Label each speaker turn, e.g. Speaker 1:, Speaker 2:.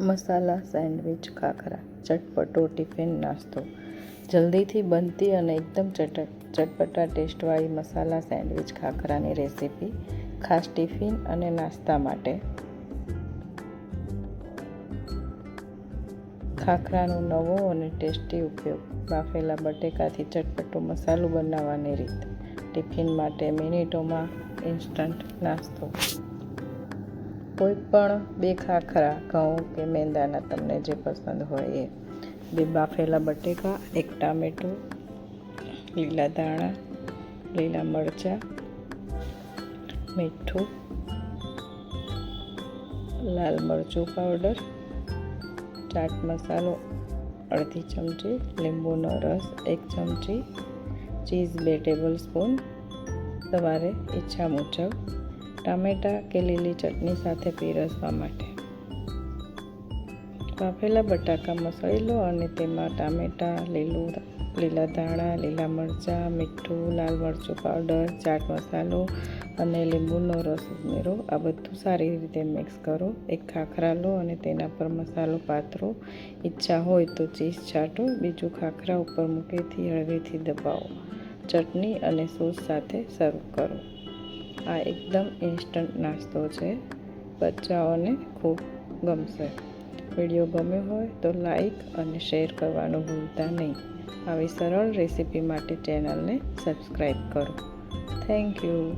Speaker 1: મસાલા, sandwich, khakhra, ચટપટો tiffin નાસ્તો. જલ્દીથી બનતી અને એકદમ ચટ, ચટપટા ટેસ્ટવાળી મસાલા, સેન્ડવિચ, ખાખરાની રેસીપી, ખાસ ટિફિન અને નાસ્તા માટે. ખાખરાનો નવો અને ટેસ્ટી ઉપયોગ. બાફેલા બટેકાથી ચટપટો મસાલો બનાવવાની રીત. ટિફિન માટે મિનિટોમાં ઇન્સ્ટન્ટ નાસ્તો. કોઈ પણ બે ખાખરા ઘઉં કે મેંદાના તમને જે પસંદ હોય એ. બે બાફેલા બટેકા, એક ટામેટું, લીલા ધાણા, લીલા મરચાં, મીઠું, લાલ મરચું પાવડર, ચાટ મસાલો, અડધી ચમચી, લીંબુનો રસ, એક ચમચી, ચીઝ બે ટેબલ સ્પૂન તમારે ઈચ્છા મુજબ ટામેટાં કે લીલી ચટણી સાથે પીરસવા માટે. બાફેલા બટાકા મસળી લો અને તેમાં ટામેટાં, લીલું લીલા ધાણા, લીલા મરચાં, મીઠું, લાલ મરચું પાવડર, ચાટ મસાલો અને લીંબુનો રસ ઉમેરો. આ બધું સારી રીતે મિક્સ કરો. એક ખાખરા લો અને તેના પર મસાલો પાથરો ઈચ્છા હોય તો ચીઝ છાંટો. બીજું ખાખરા ઉપર મૂકેથી હળવેથી દબાવો. ચટણી અને સોસ સાથે સર્વ કરો. આ એકદમ ઇન્સ્ટન્ટ નાસ્તો છે. બચ્ચાઓને ખૂબ ગમશે. વીડિયો ગમ્યો હોય તો લાઈક અને શેર કરવાનું ભૂલતા નહીં. આવી સરળ રેસીપી માટે ચેનલને સબસ્ક્રાઈબ કરો. Thank you